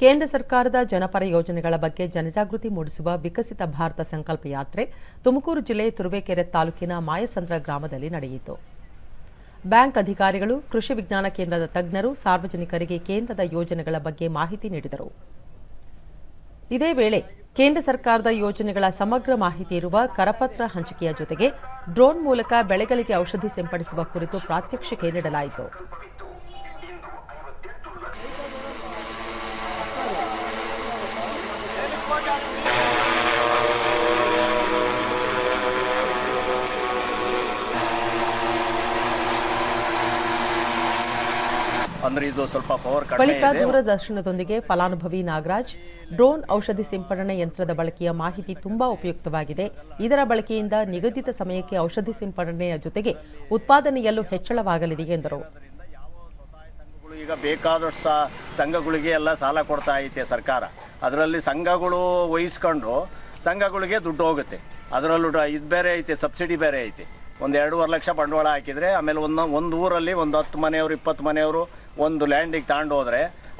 ಕೇಂದ್ರ ಸರ್ಕಾರದ ಜನಪರ ಯೋಜನೆಗಳ ಬಗ್ಗೆ ಜನಜಾಗೃತಿ ಮೂಡಿಸುವ ವಿಕಸಿತ ಭಾರತ ಸಂಕಲ್ಪ ಯಾತ್ರೆ ತುಮಕೂರು ಜಿಲ್ಲೆ ತುರುವೇಕೆರೆ ತಾಲೂಕಿನ ಮಾಯಸಂದ್ರ ಗ್ರಾಮದಲ್ಲಿ ನಡೆಯಿತು. ಬ್ಯಾಂಕ್ ಅಧಿಕಾರಿಗಳು, ಕೃಷಿ ವಿಜ್ಞಾನ ಕೇಂದ್ರದ ತಜ್ಞರು, ಸಾರ್ವಜನಿಕರಿಗೆ ಕೇಂದ್ರದ ಯೋಜನೆಗಳ ಬಗ್ಗೆ ಮಾಹಿತಿ ನೀಡಿದರು. ಇದೇ ವೇಳೆ ಕೇಂದ್ರ ಸರ್ಕಾರದ ಯೋಜನೆಗಳ ಸಮಗ್ರ ಮಾಹಿತಿ ಇರುವ ಕರಪತ್ರ ಹಂಚಿಕೆಯ ಜೊತೆಗೆ ಡ್ರೋನ್ ಮೂಲಕ ಬೆಳೆಗಳಿಗೆ ಔಷಧಿ ಸಿಂಪಡಿಸುವ ಕುರಿತು ಪ್ರಾತ್ಯಕ್ಷಿಕೆ ನೀಡಲಾಯಿತು. ಅಂದ್ರೆ ಇದು ಸ್ವಲ್ಪ ಪವರ್ ಬಳಿಕ ದೂರದರ್ಶನದೊಂದಿಗೆ ಫಲಾನುಭವಿ ನಾಗರಾಜ್ ಡ್ರೋನ್ ಔಷಧಿ ಸಿಂಪಡಣೆ ಯಂತ್ರದ ಬಳಕೆಯ ಮಾಹಿತಿ ತುಂಬಾ ಉಪಯುಕ್ತವಾಗಿದೆ. ಇದರ ಬಳಕೆಯಿಂದ ನಿಗದಿತ ಸಮಯಕ್ಕೆ ಔಷಧಿ ಸಿಂಪಡಣೆಯ ಜೊತೆಗೆ ಉತ್ಪಾದನೆಯಲ್ಲೂ ಹೆಚ್ಚಳವಾಗಲಿದೆ ಎಂದರು. ಈಗ ಬೇಕಾದಷ್ಟು ಸಂಘಗಳಿಗೆ ಎಲ್ಲ ಸಾಲ ಕೊಡ್ತಾ ಐತೆ ಸರ್ಕಾರ. ಅದರಲ್ಲಿ ಸಂಘಗಳು ವಹಿಸ್ಕೊಂಡು ಸಂಘಗಳಿಗೆ ದುಡ್ಡು ಹೋಗುತ್ತೆ. ಅದರಲ್ಲೂ ಇದು ಬೇರೆ ಐತೆ ಸಬ್ಸಿಡಿ ಬೇರೆ ಐತೆ. ಒಂದು ಎರಡೂವರೆ ಲಕ್ಷ ಬಂಡವಾಳ ಹಾಕಿದರೆ ಆಮೇಲೆ ಒಂದು ಒಂದು ಊರಲ್ಲಿ ಒಂದು ಹತ್ತು ಮನೆಯವರು ಇಪ್ಪತ್ತು ಮನೆಯವರು ಒಂದು ಲ್ಯಾಂಡಿಗೆ ತಗೊಂಡು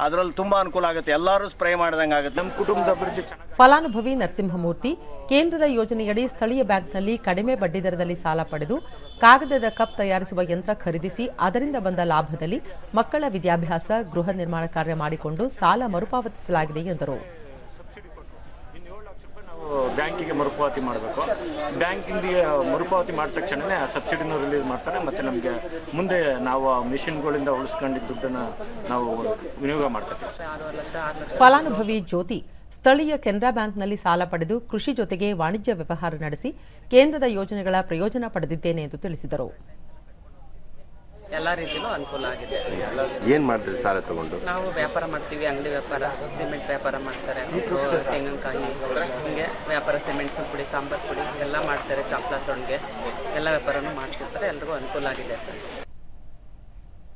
ಅದರಲ್ಲಿ ತುಂಬ ಅನುಕೂಲ ಆಗುತ್ತೆ. ಎಲ್ಲರೂ ಸ್ಪ್ರೇ ಮಾಡ್ದಂಗೆ ಆಗುತ್ತೆ. ನಮ್ಮ ಕುಟುಂಬದ ಅಭಿವೃದ್ಧಿ ಫಲಾನುಭವಿ ನರಸಿಂಹಮೂರ್ತಿ ಕೇಂದ್ರದ ಯೋಜನೆಯಡಿ ಸ್ಥಳೀಯ ಬ್ಯಾಂಕ್ನಲ್ಲಿ ಕಡಿಮೆ ಬಡ್ಡಿದರದಲ್ಲಿ ಸಾಲ ಪಡೆದು ಕಾಗದದ ಕಪ್ ತಯಾರಿಸುವ ಯಂತ್ರ ಖರೀದಿಸಿ ಅದರಿಂದ ಬಂದ ಲಾಭದಲ್ಲಿ ಮಕ್ಕಳ ವಿದ್ಯಾಭ್ಯಾಸ, ಗೃಹ ನಿರ್ಮಾಣ ಕಾರ್ಯ ಮಾಡಿಕೊಂಡು ಸಾಲ ಮರುಪಾವತಿಸಲಾಗಿದೆ ಎಂದರು. ಬ್ಯಾಂಕಿಗೆ ಮರುಪಾವತಿ ಮಾಡಬೇಕು. ಬ್ಯಾಂಕಿಂಗಿಗೆ ಮರುಪಾವತಿ ಮಾಡಿದ ತಕ್ಷಣವೇ ಸಬ್ಸಿಡಿನೂ ರಿಲೀಸ್ ಮಾಡ್ತಾರೆ, ಮತ್ತು ನಮಗೆ ಮುಂದೆ ನಾವು ಆ ಮಿಷಿನ್ಗಳಿಂದ ಉಳಿಸ್ಕೊಂಡಿದ್ದ ದುಡ್ಡನ್ನು ನಾವು ವಿನಿಯೋಗ ಮಾಡ್ತೇವೆ ಫಲಾನುಭವಿ ಜ್ಯೋತಿ ಸ್ಥಳೀಯ ಕೆನರಾ ಬ್ಯಾಂಕ್ನಲ್ಲಿ ಸಾಲ ಪಡೆದು ಕೃಷಿ ಜೊತೆಗೆ ವಾಣಿಜ್ಯ ವ್ಯವಹಾರ ನಡೆಸಿ ಕೇಂದ್ರದ ಯೋಜನೆಗಳ ಪ್ರಯೋಜನ ಪಡೆದಿದ್ದೇನೆ ಎಂದು ತಿಳಿಸಿದರು. ಎಲ್ಲ ರೀತಿಯಲ್ಲೂ ಅನುಕೂಲ ಆಗಿದೆ. ಏನು ಮಾಡ್ತೀವಿ ಸಾಲ ತಗೊಂಡು? ನಾವು ವ್ಯಾಪಾರ ಮಾಡ್ತೀವಿ ಅಂಗಡಿ ವ್ಯಾಪಾರ ಸಿಮೆಂಟ್ ವ್ಯಾಪಾರ ಮಾಡ್ತಾರೆ. ತೆಂಗಿನಕಾಯಿ ಹಿಂಗೆ ವ್ಯಾಪಾರ ಸಿಮೆಂಟ್ ಪುಡಿ ಸಾಂಬಾರು ಪುಡಿ ಎಲ್ಲ ಮಾಡ್ತಾರೆ ಚಾಪ್ಲಾ ಸೊಣ್ಗೆ ಎಲ್ಲ ವ್ಯಾಪಾರನೂ ಮಾಡ್ತಿರ್ತಾರೆ ಎಲ್ರಿಗೂ ಅನುಕೂಲ ಆಗಿದೆ ಸರ್.